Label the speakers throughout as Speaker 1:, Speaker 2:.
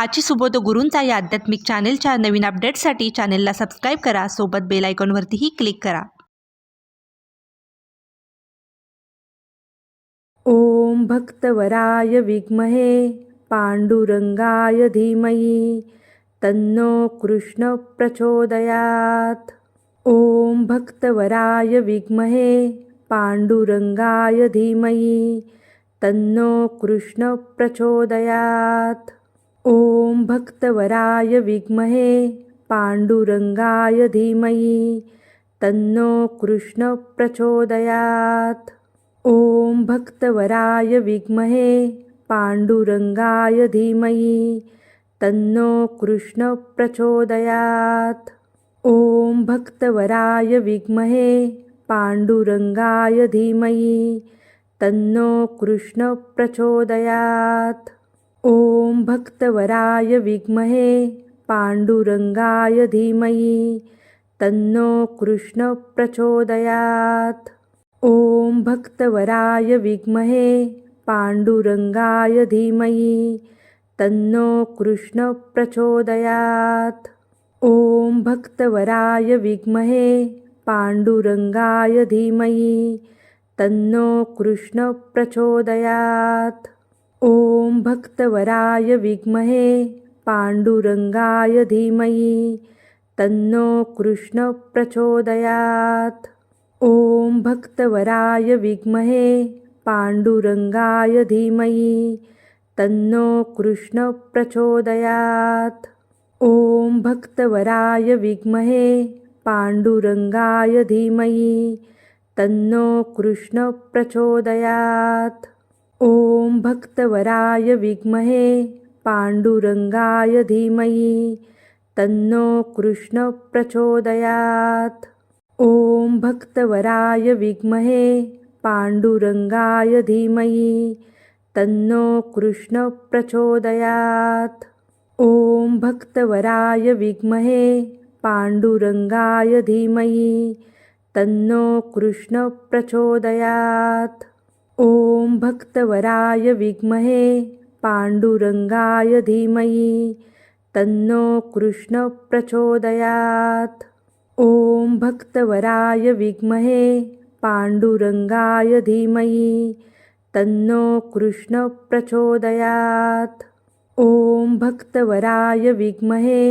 Speaker 1: आजची सुबोध गुरूंचा या आध्यात्मिक चॅनेलच्या नवीन अपडेट्ससाठी चॅनेलला सबस्क्राईब करा. सोबत बेल आयकॉनवरतीही क्लिक करा.
Speaker 2: ओम भक्तवराय विग्महे पांडुरंगाय धीमयी तन्नो कृष्ण प्रचोदयात्. ओम भक्तवराय विग्महे पांडुरंगाय धीमयी तन्नो कृष्ण प्रचोदयात्. ॐ भक्तवराय विद्महे पाण्डुरङ्गाय धीमहि तन्नो कृष्ण प्रचोदयात। ॐ भक्तवराय विद्महे पाण्डुरङ्गाय धीमहि तन्नो कृष्ण प्रचोदयात। ॐ भक्तवराय विद्महे पाण्डुरङ्गाय धीमहि तन्नो कृष्ण प्रचोदयात। ॐ भक्तवराय विद्महे पाण्डुरङ्गाय धीमहि तन्नो कृष्ण प्रचोदयात। ॐ भक्तवराय विद्महे पाण्डुरङ्गाय धीमहि तन्नो कृष्ण प्रचोदयात। ॐ भक्तवराय विद्महे पाण्डुरङ्गाय धीमहि तन्नो कृष्ण प्रचोदयात। ॐ भक्तवराय विद्महे पाण्डुरङ्गाय धीमहि तन्नो कृष्ण प्रचोदयात। ॐ भक्तवराय विद्महे पाण्डुरङ्गाय धीमहि तन्नो कृष्ण प्रचोदयात। ॐ भक्तवराय विद्महे पाण्डुरङ्गाय धीमहि तन्नो कृष्ण प्रचोदयात। ॐ भक्तवराय विद्महे पाण्डुरङ्गाय धीमहि तन्नो कृष्णप्रचोदयात् ॐ भक्तवराय विद्महे पाण्डुरङ्गाय धीमहि तन्नो कृष्णप्रचोदयात् ॐ भक्तवराय विद्महे पाण्डुरङ्गाय धीमहि तन्नो कृष्णप्रचोदयात् ॐ भक्तवराय विद्महे पाण्डुरङ्गाय धीमहि तन्नो कृष्ण प्रचोदयात। ॐ भक्तवराय विद्महे पाण्डुरङ्गाय धीमहि तन्नो कृष्ण प्रचोदयात। ॐ भक्तवराय विद्महे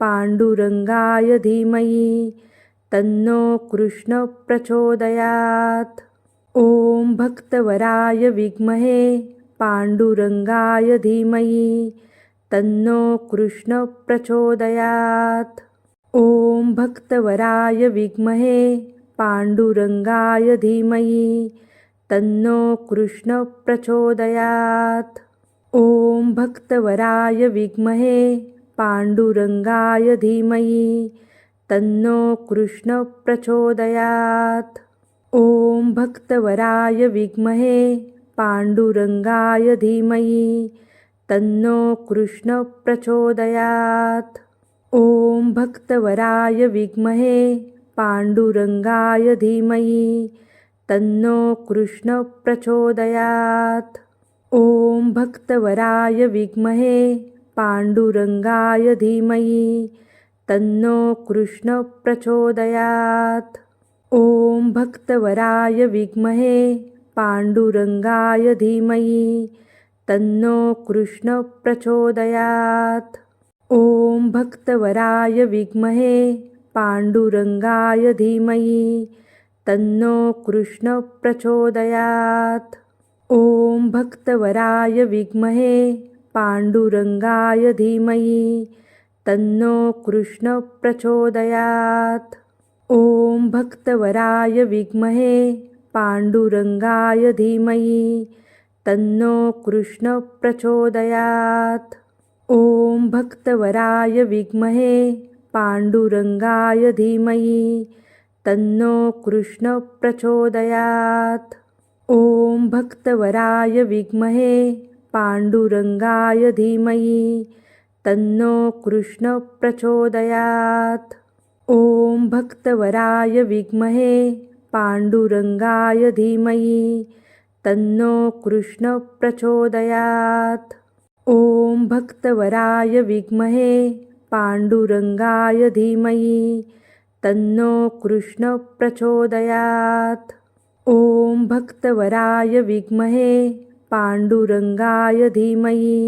Speaker 2: पाण्डुरङ्गाय धीमहि तन्नो कृष्ण प्रचोदयात। ॐ भक्तवराय विद्महे पाण्डुरङ्गाय धीमहि तन्नो कृष्ण प्रचोदयात। ॐ भक्तवराय विद्महे पाण्डुरङ्गाय धीमहि तन्नो कृष्ण प्रचोदयात। ॐ भक्तवराय विद्महे पाण्डुरङ्गाय धीमहि तन्नो कृष्ण प्रचोदयात। ॐ भक्तवराय विद्महे पाण्डुरङ्गाय धीमहि तन्नो कृष्ण प्रचोदयात। ॐ भक्तवराय विद्महे पाण्डुरङ्गाय धीमहि तन्नो कृष्ण प्रचोदयात। ॐ भक्तवराय विद्महे पाण्डुरङ्गाय धीमहि तन्नो कृष्ण प्रचोदयात। ॐ भक्तवराय विद्महे पाण्डुरङ्गाय धीमहि तन्नो कृष्ण प्रचोदयात। ॐ भक्तवराय विद्महे पाण्डुरङ्गाय धीमयी तन्नो कृष्ण प्रचोदयात। ॐ भक्तवराय विद्महे पाण्डुरङ्गाय धीमयी तन्नो कृष्ण प्रचोदयात। ॐ भक्तवराय विद्महे पाण्डुरङ्गाय धीमहि तन्नो कृष्णप्रचोदयात् ॐ भक्तवराय विद्महे पाण्डुरङ्गाय धीमहि तन्नो कृष्णप्रचोदयात् ॐ भक्तवराय विद्महे पाण्डुरङ्गाय धीमहि तन्नो कृष्णप्रचोदयात् ॐ भक्तवराय विद्महे पाण्डुरङ्गाय धीमहि तन्नो कृष्ण प्रचोदयात। ॐ भक्तवराय विद्महे पाण्डुरङ्गाय धीमही तन्नो कृष्ण प्रचोदयात। ॐ भक्तवराय विद्महे पाण्डुरङ्गाय धीमही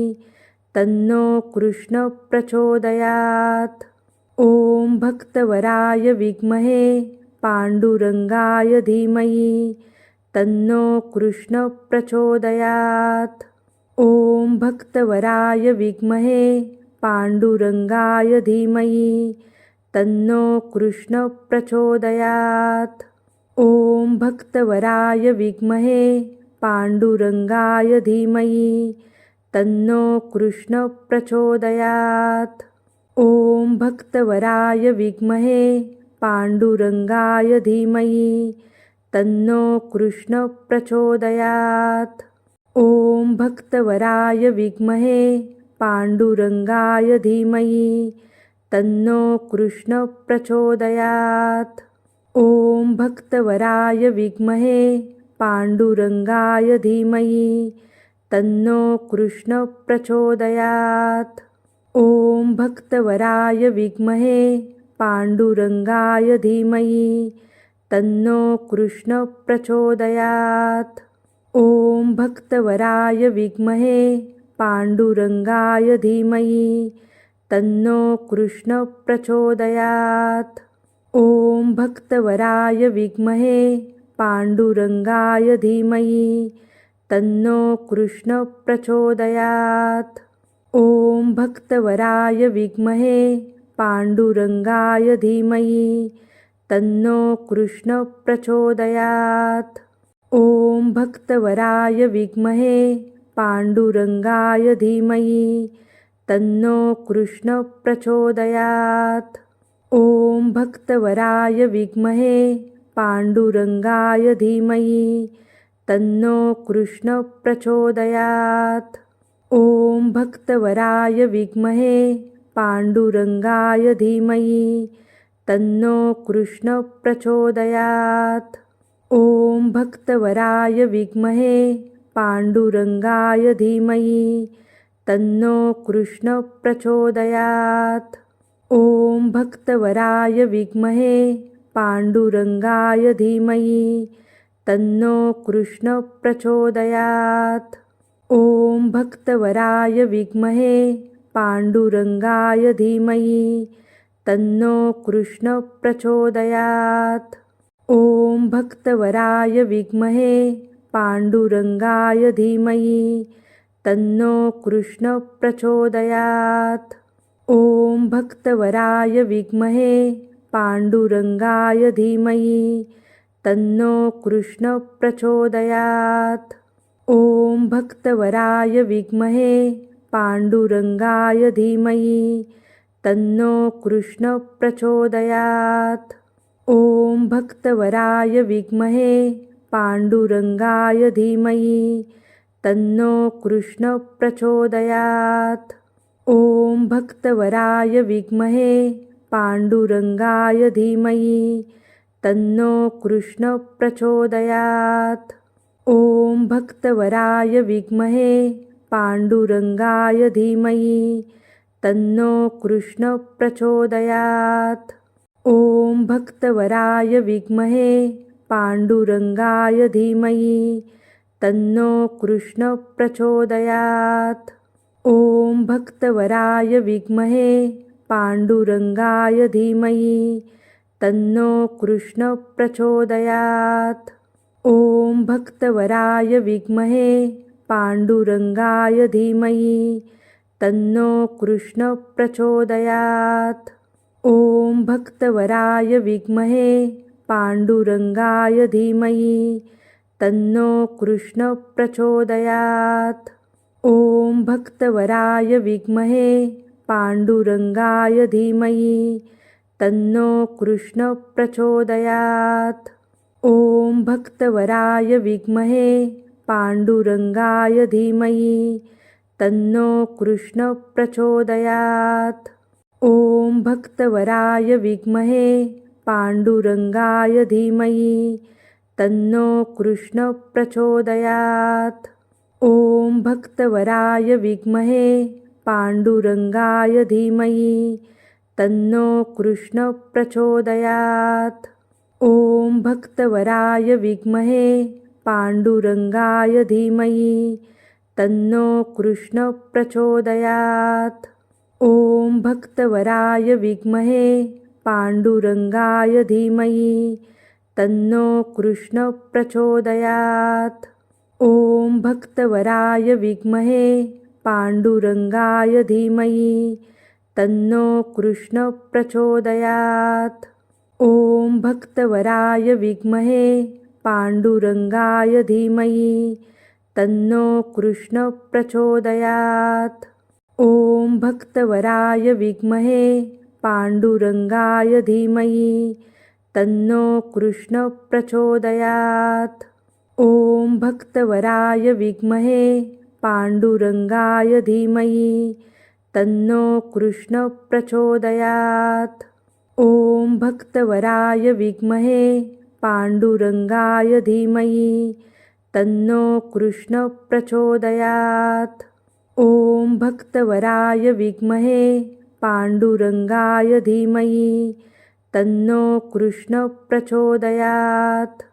Speaker 2: तन्नो कृष्ण प्रचोदयात। ॐ भक्तवराय विद्महे पाण्डुरङ्गाय धीमहि तन्नो कृष्ण प्रचोदयात। ॐ भक्तवराय विद्महे पाण्डुरङ्गाय धीमहि तन्नो कृष्ण प्रचोदयात। ॐ भक्तवराय विद्महे पाण्डुरङ्गाय धीमहि तन्नो कृष्ण प्रचोदयात। ॐ भक्तवराय विद्महे पाण्डुरङ्गाय धीमहि तन्नो कृष्ण प्रचोदयात। ॐ भक्तवराय विद्महे पाण्डुरङ्गाय धीमहि तन्नो कृष्ण प्रचोदयात। ॐ भक्तवराय विद्महे पाण्डुरङ्गाय धीमहि तन्नो कृष्ण प्रचोदयात। ॐ भक्तवराय विद्महे पाण्डुरङ्गाय धीमहि तन्नो कृष्ण प्रचोदयात। ॐ भक्तवराय विद्महे पाण्डुरङ्गाय धीमहि तन्नो कृष्ण प्रचोदयात। ॐ भक्तवराय विद्महे पाण्डुरङ्गाय धीमहि तन्नो कृष्ण प्रचोदयात। ॐ भक्तवराय विद्महे पाण्डुरङ्गाय धीमहि तन्नो कृष्ण प्रचोदयात। ॐ भक्तवराय विद्महे पाण्डुरङ्गाय धीमही तन्नो कृष्ण प्रचोदयात। ॐ भक्तवराय विद्महे पाण्डुरङ्गाय धीमहि तन्नो कृष्ण प्रचोदयात। ॐ भक्तवराय विद्महे पाण्डुरङ्गाय धीमहि तन्नो कृष्ण प्रचोदयात। ॐ भक्तवराय विद्महे पाण्डुरङ्गाय धीमहि तन्नो कृष्ण प्रचोदयात। ॐ भक्तवराय विद्महे पाण्डुरङ्गाय धीमहि तन्नो कृष्ण प्रचोदयात। ॐ भक्तवराय विद्महे पाण्डुरङ्गाय धीमहि तन्नो कृष्ण प्रचोदयात। ॐ भक्तवराय विद्महे पाण्डुरङ्गाय धीमही तन्नो कृष्ण प्रचोदयात। ॐ भक्तवराय विद्महे पाण्डुरङ्गाय धीमही तन्नो कृष्ण प्रचोदयात। ॐ भक्तवराय विद्महे पाण्डुरङ्गाय धीमहि तन्नो कृष्ण प्रचोदयात। ॐ भक्तवराय विद्महे पाण्डुरङ्गाय धीमहि तन्नो कृष्ण प्रचोदयात। ॐ भक्तवराय विद्महे पाण्डुरङ्गाय धीमहि तन्नो कृष्ण प्रचोदयात। ॐ भक्तवराय विद्महे पाण्डुरङ्गाय धीमहि तन्नो कृष्ण प्रचोदयात। ॐ भक्तवराय विद्महे पाण्डुरङ्गाय धीमहि तन्नो कृष्ण प्रचोदयात। ॐ भक्तवराय विद्महे पाण्डुरङ्गाय धीमहि तन्नो कृष्ण प्रचोदयात। ॐ भक्तवराय विद्महे पाण्डुरङ्गाय धीमहि तन्नो कृष्ण प्रचोदयात। ॐ भक्तवराय विद्महे पाण्डुरङ्गाय धीमहि तन्नो कृष्ण प्रचोदयात। ॐ भक्तवराय विद्महे पाण्डुरङ्गाय धीमहि तन्नो कृष्ण प्रचोदयात। ॐ भक्तवराय विद्महे पाण्डुरङ्गाय धीमहि तन्नो कृष्ण प्रचोदयात। ॐ भक्तवराय विद्महे पाण्डुरङ्गाय धीमही तन्नो कृष्ण प्रचोदयात। ॐ भक्तवराय विद्महे पाण्डुरङ्गाय धीमही तन्नो कृष्ण प्रचोदयात। ॐ भक्तवराय विद्महे पाण्डुरङ्गाय धीमहि तन्नो कृष्ण प्रचोदयात। ॐ भक्तवराय विद्महे पाण्डुरङ्गाय धीमहि तन्नो कृष्ण प्रचोदयात। ॐ भक्तवराय विद्महे पाण्डुरङ्गाय धीमहि तन्नो कृष्ण प्रचोदयात। ॐ भक्तवराय विद्महे पाण्डुरङ्गाय धीमही तन्नो कृष्ण प्रचोदयात। ॐ भक्तवराय विद्महे पाण्डुरङ्गाय धीमही तन्नो कृष्ण प्रचोदयात। ॐ भक्तवराय विद्महे पाण्डुरङ्गाय धीमही तन्नो कृष्ण प्रचोदयात। ॐ भक्तवराय विद्महे पाण्डुरङ्गाय धीमहि तन्नो कृष्ण प्रचोदयात। ॐ भक्तवराय विद्महे पाण्डुरङ्गाय धीमहि तन्नो कृष्ण प्रचोदयात।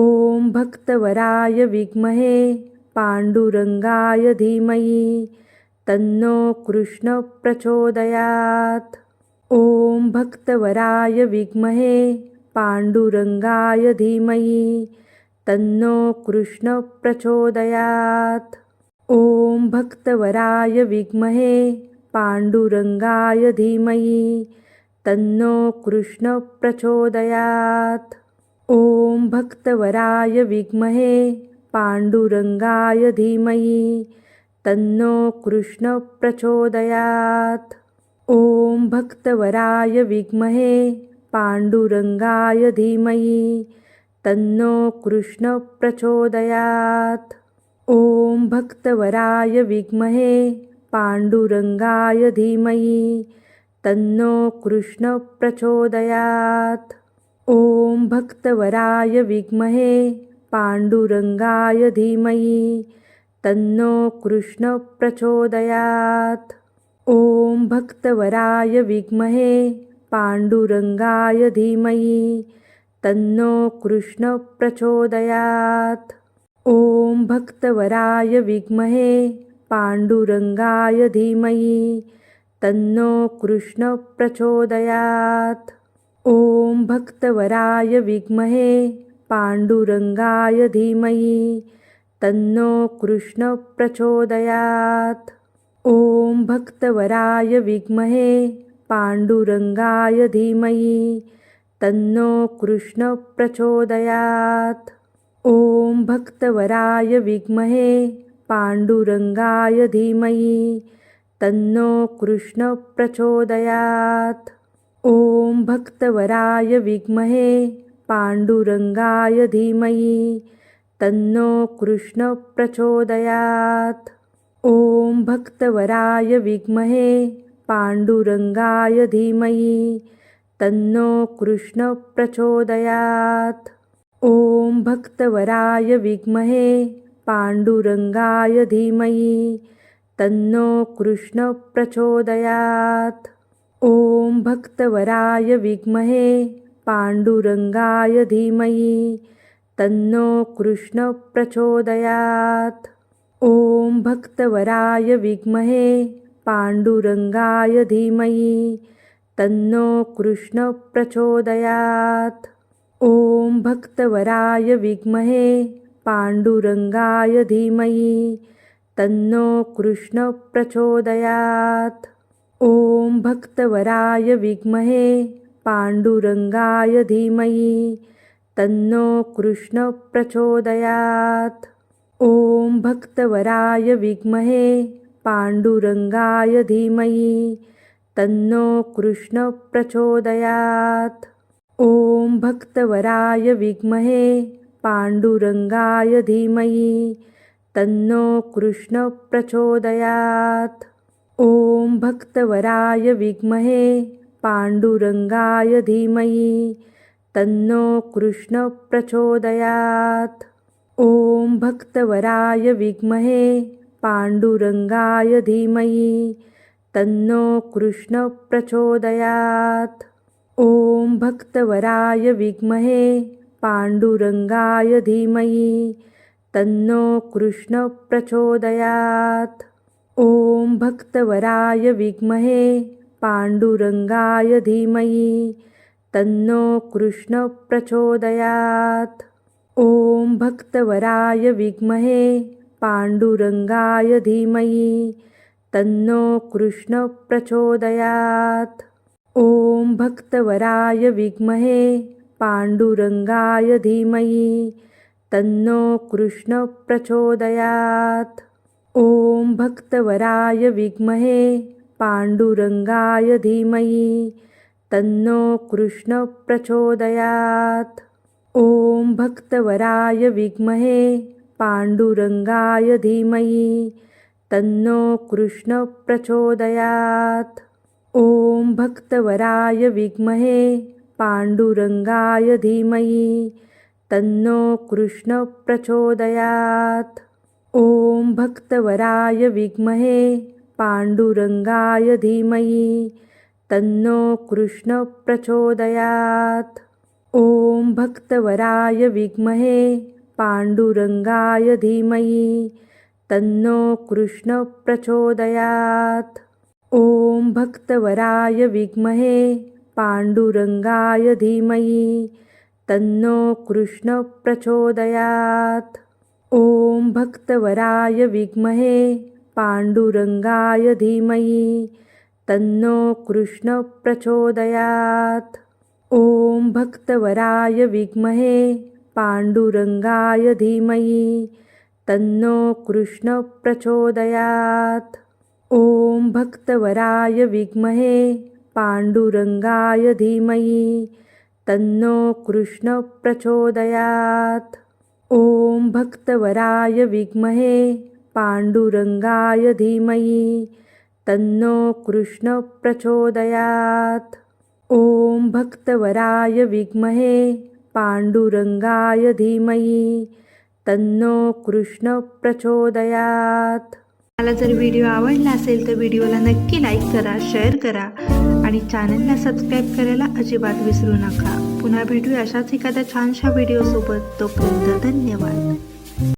Speaker 2: ॐ भक्तवराय विद्महे पाण्डुरङ्गाय धीमहि तन्नो कृष्ण प्रचोदयात। ॐ भक्तवराय विद्महे पाण्डुरङ्गाय धीमहि तन्नो कृष्ण प्रचोदयात। ॐ भक्तवराय विद्महे पाण्डुरङ्गाय धीमहि तन्नो कृष्ण प्रचोदयात। ॐ भक्तवराय विद्महे पाण्डुरङ्गाय धीमहि तन्नो कृष्ण प्रचोदयात। ॐ भक्तवराय विद्महे पाण्डुरङ्गाय धीमहि तन्नो कृष्ण प्रचोदयात। ॐ भक्तवराय विद्महे पाण्डुरङ्गाय धीमहि तन्नो कृष्ण प्रचोदयात। ॐ भक्तवराय विद्महे पाण्डुरङ्गाय धीमहि तन्नो कृष्ण प्रचोदयात। ॐ भक्तवराय विद्महे पाण्डुरङ्गाय धीमहि तन्नो कृष्ण प्रचोदयात। ॐ भक्तवराय विद्महे पाण्डुरङ्गाय धीमही तन्नो कृष्ण प्रचोदयात। ॐ भक्तवराय विद्महे पाण्डुरङ्गाय धीमहि तन्नो कृष्ण प्रचोदयात। ॐ भक्तवराय विद्महे पाण्डुरङ्गाय धीमहि तन्नो कृष्ण प्रचोदयात. ॐ भक्तवराय विद्महे पाण्डुरङ्गाय धीमहि तन्नो कृष्ण प्रचोदयात. ॐ भक्तवराय विद्महे पाण्डुरङ्गाय धीमहि तन्नो कृष्ण प्रचोदयात. ॐ भक्तवराय विद्महे पाण्डुरङ्गाय धीमहि तन्नो कृष्ण प्रचोदयात। ॐ भक्तवराय विद्महे पाण्डुरङ्गाय धीमही तन्नो कृष्ण प्रचोदयात। ॐ भक्तवराय विद्महे पाण्डुरङ्गाय धीमही तन्नो कृष्ण प्रचोदयात। ॐ भक्तवराय विद्महे पाण्डुरङ्गाय धीमहि तन्नो कृष्ण प्रचोदयात। ॐ भक्तवराय विद्महे पाण्डुरङ्गाय धीमहि तन्नो कृष्ण प्रचोदयात। ॐ भक्तवराय विद्महे पाण्डुरङ्गाय धीमहि तन्नो कृष्ण प्रचोदयात। ॐ भक्तवराय विद्महे पाण्डुरङ्गाय धीमहि तन्नो कृष्ण प्रचोदयात। ॐ भक्तवराय विद्महे पाण्डुरङ्गाय धीमहि तन्नो कृष्ण प्रचोदयात। ॐ भक्तवराय विद्महे पाण्डुरङ्गाय धीमहि तन्नो कृष्ण प्रचोदयात। ॐ भक्तवराय विद्महे पाण्डुरङ्गाय धीमहि तन्नो कृष्ण प्रचोदयात। ॐ भक्तवराय विद्महे पाण्डुरङ्गाय धीमहि तन्नो कृष्ण प्रचोदयात। ॐ भक्तवराय विद्महे पाण्डुरङ्गाय धीमहि तन्नो कृष्ण प्रचोदयात। ॐ भक्तवराय विद्महे पाण्डुरङ्गाय धीमहि तन्नो कृष्ण प्रचोदयात। ॐ भक्तवराय विद्महे पाण्डुरङ्गाय धीमयी तन्नो कृष्ण प्रचोदयात। ॐ भक्तवराय विद्महे पाण्डुरङ्गाय धीमयी तन्नो कृष्ण प्रचोदयात। ॐ भक्तवराय विद्महे पाण्डुरङ्गाय धीमहि तन्नो कृष्ण प्रचोदयात. ॐ भक्तवराय विद्महे पाण्डुरङ्गाय धीमहि तन्नो कृष्ण प्रचोदयात. ॐ भक्तवराय विद्महे पाण्डुरङ्गाय धीमहि तन्नो कृष्ण प्रचोदयात. ॐ भक्तवराय विद्महे पाण्डुरङ्गाय धीमहि तन्नो कृष्ण प्रचोदयात्। ॐ भक्तवराय विद्महे पाण्डुरङ्गाय धीमहि तन्नो कृष्ण प्रचोदयात्। ॐ भक्तवराय विद्महे पाण्डुरङ्गाय धीमहि तन्नो कृष्ण ओम ॐ भक्तवराय विद्महे पाण्डुरङ्गाय धीमहि तन्नो कृष्ण प्रचोदयात। ॐ भक्तवराय विद्महे पाण्डुरङ्गाय धीमहि तन्नो कृष्ण प्रचोदयात। ॐ भक्तवराय विद्महे पाण्डुरङ्गाय धीमहि तन्नो कृष्ण प्रचोदयात। ओम भक्तवराय विद्महे पांडुरंगाय धीमहि तन्नो कृष्ण प्रचोदयात.
Speaker 1: मला जर व्हिडिओ आवडला असेल तर व्हिडिओला नक्की लाईक करा शेअर करा आणि चॅनलला सबस्क्राईब करायला अजिबात विसरू नका. पुन्हा भेटूया अशाच एखाद्या छानशा व्हिडिओसोबत. तोपर्यंत धन्यवाद.